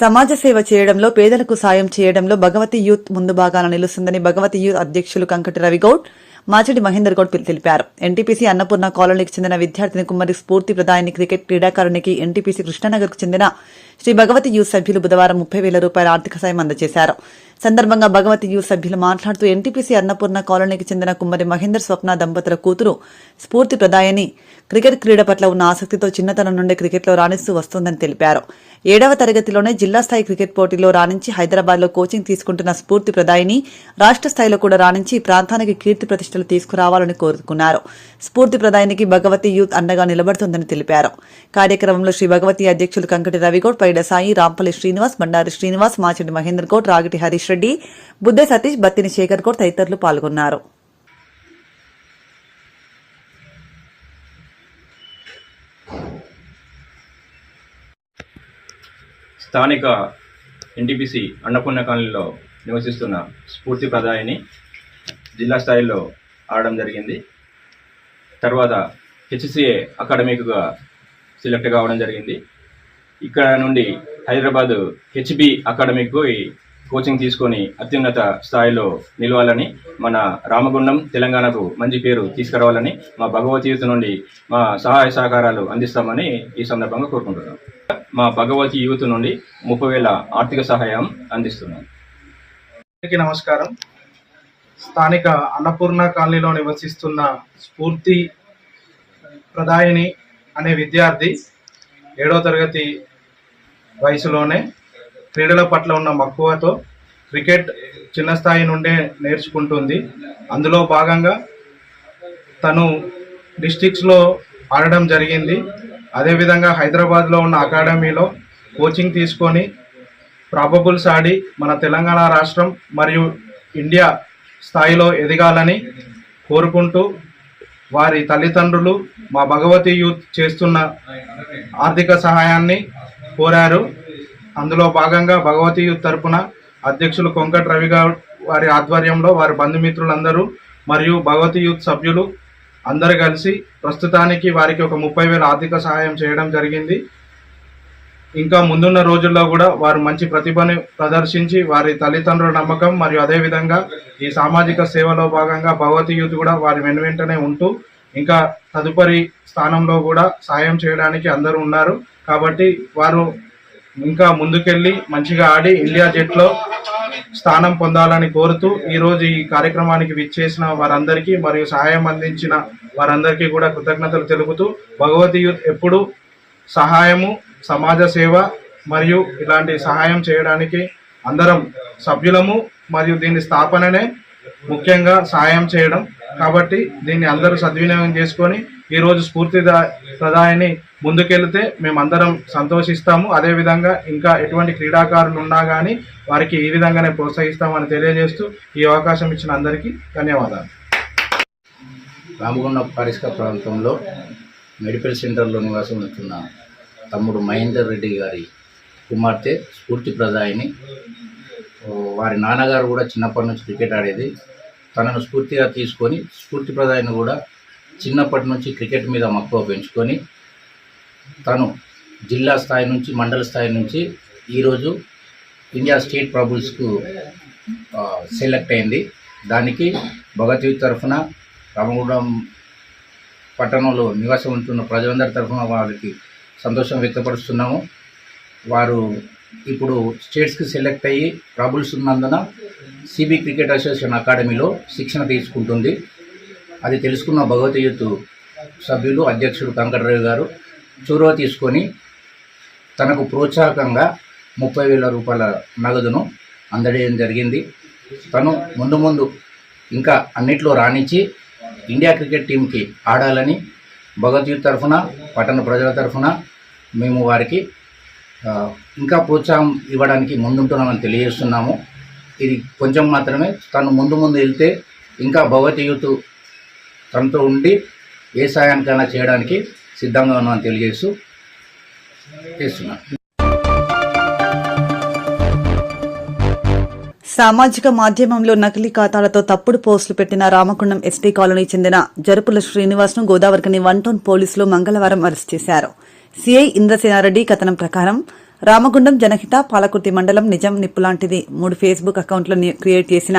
సమాజ సేవ చేయడంలో పేదలకు సాయం చేయడంలో భగవతి యూత్ ముందు భాగాన నిలుస్తుందని భగవతి యూత్ అధ్యక్షులు కంకటి రవిగౌడ్ మాచడి మహేందర్ గౌడ్ తెలిపారు. ఎన్టీపీసీ అన్నపూర్ణ కాలనీకి చెందిన విద్యార్థిని కుమ్మరి స్ఫూర్తి ప్రదాయని క్రికెట్ క్రీడాకారునికి ఎన్టీపీసీ కృష్ణానగర్కు చెందిన శ్రీ భగవతి యూత్ సభ్యులు బుధవారం ముప్పై వేల రూపాయల ఆర్థిక సాయం అందజేశారు. సందర్భంగా భగవతి యూత్ సభ్యులు మాట్లాడుతూ ఎన్టీపీసీ అన్నపూర్ణ కాలనీకి చెందిన కుమ్మరి మహేందర్ స్వప్న దంపతుల కూతురు స్ఫూర్తి ప్రదాయని క్రికెట్ క్రీడ పట్ల ఉన్న ఆసక్తితో చిన్నతనం నుండి క్రికెట్లో రాణిస్తూ వస్తోందని తెలిపారు. ఏడవ తరగతిలోనే జిల్లా స్థాయి క్రికెట్ పోటీలో రాణించి హైదరాబాద్లో కోచింగ్ తీసుకుంటున్న స్ఫూర్తి ప్రదాయిని రాష్ట్ర స్థాయిలో కూడా రాణించి ప్రాంతానికి కీర్తి ప్రతిష్టలు తీసుకురావాలని కోరుకున్నారు. స్ఫూర్తి ప్రదాయినికి భగవతి యూత్ అండగా నిలబడుతుందని తెలిపారు. కార్యక్రమంలో శ్రీ భగవతి అధ్యక్షులు కంకటి రవిగౌడ్ పైడ సాయి రాంపల్లి శ్రీనివాస్ బండారి శ్రీనివాస్ మాచెడ్డి మహేందర్ గౌడ్ రాగిటి హరీష్ రెడ్డి బుద్దే సతీష్ బత్తిని శేఖర్ గౌడ్ తదితరులు పాల్గొన్నారు. స్థానిక ఎన్టీపీసీ అన్నపూర్ణ కాలనీలో నివసిస్తున్న స్ఫూర్తి ప్రదాయిని జిల్లా స్థాయిలో ఆడడం జరిగింది. తర్వాత హెచ్సిఏ అకాడమిక్గా సెలెక్ట్ కావడం జరిగింది. ఇక్కడ నుండి హైదరాబాద్ హెచ్బి అకాడమిక్ పోయి కోచింగ్ తీసుకొని అత్యున్నత స్థాయిలో నిలవాలని మన రామగుండం తెలంగాణకు మంచి పేరు తీసుకురావాలని మా భగవద్గీత నుండి మా సహాయ సహకారాలు అందిస్తామని ఈ సందర్భంగా కోరుకుంటున్నాం. మా భగవతి యూత్ నుండి ముప్పై వేల ఆర్థిక సహాయం అందిస్తున్నాం. అందరికీ నమస్కారం. స్థానిక అన్నపూర్ణ కాలనీలో నివసిస్తున్న స్ఫూర్తి ప్రదాయిని అనే విద్యార్థి ఏడో తరగతి వయసులోనే క్రీడల పట్ల ఉన్న మక్కువతో క్రికెట్ చిన్న స్థాయి నుండే నేర్చుకుంటుంది. అందులో భాగంగా తను డిస్టిక్స్లో ఆడడం జరిగింది. అదేవిధంగా హైదరాబాద్లో ఉన్న అకాడమీలో కోచింగ్ తీసుకొని ప్రాబబుల్స్ ఆడి మన తెలంగాణ రాష్ట్రం మరియు ఇండియా స్థాయిలో ఎదగాలని కోరుకుంటూ వారి తల్లిదండ్రులు మా భగవతి యూత్ చేస్తున్న ఆర్థిక సహాయాన్ని కోరారు. అందులో భాగంగా భగవతి యూత్ తరపున అధ్యక్షులు కొంకట్ రవి గారు వారి ఆధ్వర్యంలో వారి బంధుమిత్రులందరూ మరియు భగవతి యూత్ సభ్యులు అందరు కలిసి ప్రస్తుతానికి వారికి ఒక ముప్పై వేల ఆర్థిక సహాయం చేయడం జరిగింది. ఇంకా ముందున్న రోజుల్లో కూడా వారు మంచి ప్రతిభను ప్రదర్శించి వారి తల్లిదండ్రుల నమ్మకం మరియు అదేవిధంగా ఈ సామాజిక సేవలో భాగంగా భగవతి యూత్ కూడా వారి వెను వెంటనే ఉంటూ ఇంకా తదుపరి స్థానంలో కూడా సాయం చేయడానికి అందరూ ఉన్నారు. కాబట్టి వారు ఇంకా ముందుకెళ్ళి మంచిగా ఆడి ఇండియా జట్లో స్థానం పొందాలని కోరుతూ ఈరోజు ఈ కార్యక్రమానికి విచ్చేసిన వారందరికీ మరియు సహాయం అందించిన వారందరికీ కూడా కృతజ్ఞతలు తెలుపుతూ భగవతి యూత్ ఎప్పుడు సహాయము సమాజ సేవ మరియు ఇలాంటి సహాయం చేయడానికి అందరం సభ్యులము మరియు దీని స్థాపననే ముఖ్యంగా సహాయం చేయడం. కాబట్టి దీన్ని అందరూ సద్వినియోగం చేసుకొని ఈరోజు స్ఫూర్తి ప్రదాయని ముందుకెళ్తే మేమందరం సంతోషిస్తాము. అదేవిధంగా ఇంకా ఎటువంటి క్రీడాకారులు ఉన్నా కానీ వారికి ఈ విధంగానే ప్రోత్సహిస్తామని తెలియజేస్తూ ఈ అవకాశం ఇచ్చిన అందరికీ ధన్యవాదాలు. రామగుండం పారిశ్ర ప్రాంతంలో మెడికల్ సెంటర్లో నివాసం ఉంటున్న తమ్ముడు మహేందర్ రెడ్డి గారి కుమార్తె స్ఫూర్తి ప్రదాయిని వారి నాన్నగారు కూడా చిన్నప్పటి నుంచి క్రికెట్ ఆడేది. తనను స్ఫూర్తిగా తీసుకొని స్ఫూర్తి ప్రదాయిని కూడా చిన్నప్పటి నుంచి క్రికెట్ మీద మక్కువ పెంచుకొని తను జిల్లా స్థాయి నుంచి మండల స్థాయి నుంచి ఈరోజు ఇండియా స్టేట్ ప్రబుల్స్కు సెలెక్ట్ అయింది. దానికి భగవద్గీత తరఫున రామగుండం పట్టణంలో నివాసం ఉంటున్న ప్రజలందరి తరఫున వారికి సంతోషం వ్యక్తపరుస్తున్నాము. వారు ఇప్పుడు స్టేట్స్కి సెలెక్ట్ అయ్యి ప్రబుల్స్ ఉన్నందున సిబి క్రికెట్ అసోసియేషన్ అకాడమీలో శిక్షణ తీసుకుంటుంది. అది తెలుసుకున్న భగవతి యూత్ సభ్యులు అధ్యక్షుడు కంకటరావు గారు చొరవ తీసుకొని తనకు ప్రోత్సాహకంగా ముప్పై వేల రూపాయల నగదును అందజేయడం జరిగింది. తను ముందు ముందు ఇంకా అన్నిట్లో రాణించి ఇండియా క్రికెట్ టీంకి ఆడాలని భగవద్గీత తరఫున పట్టణ ప్రజల తరఫున మేము వారికి ఇంకా ప్రోత్సాహం ఇవ్వడానికి ముందుంటున్నామని తెలియజేస్తున్నాము. ఇది కొంచెం మాత్రమే తను ముందు ముందు వెళ్తే ఇంకా భగవతి యూత్ తనతో ఉండి ఏ సాయానికైనా చేయడానికి సిద్ధంగా ఉన్నామని తెలియజేస్తూ చేస్తున్నాను. సామాజిక మాధ్యమంలో నకిలీ ఖాతాలతో తప్పుడు పోస్టులు పెట్టిన రామకుండం ఎస్టీ కాలనీ చెందిన జరుపుల శ్రీనివాస్ను గోదావరికని వన్ టౌన్ పోలీసులు మంగళవారం అరెస్ట్ చేశారు. సిఐ ఇంద్రసేనారెడ్డి కథనం ప్రకారం రామగుండం జనహిత పాలకుర్తి మండలం నిజం నిప్పులాంటిది మూడు ఫేస్బుక్ అకౌంట్లను క్రియేట్ చేసిన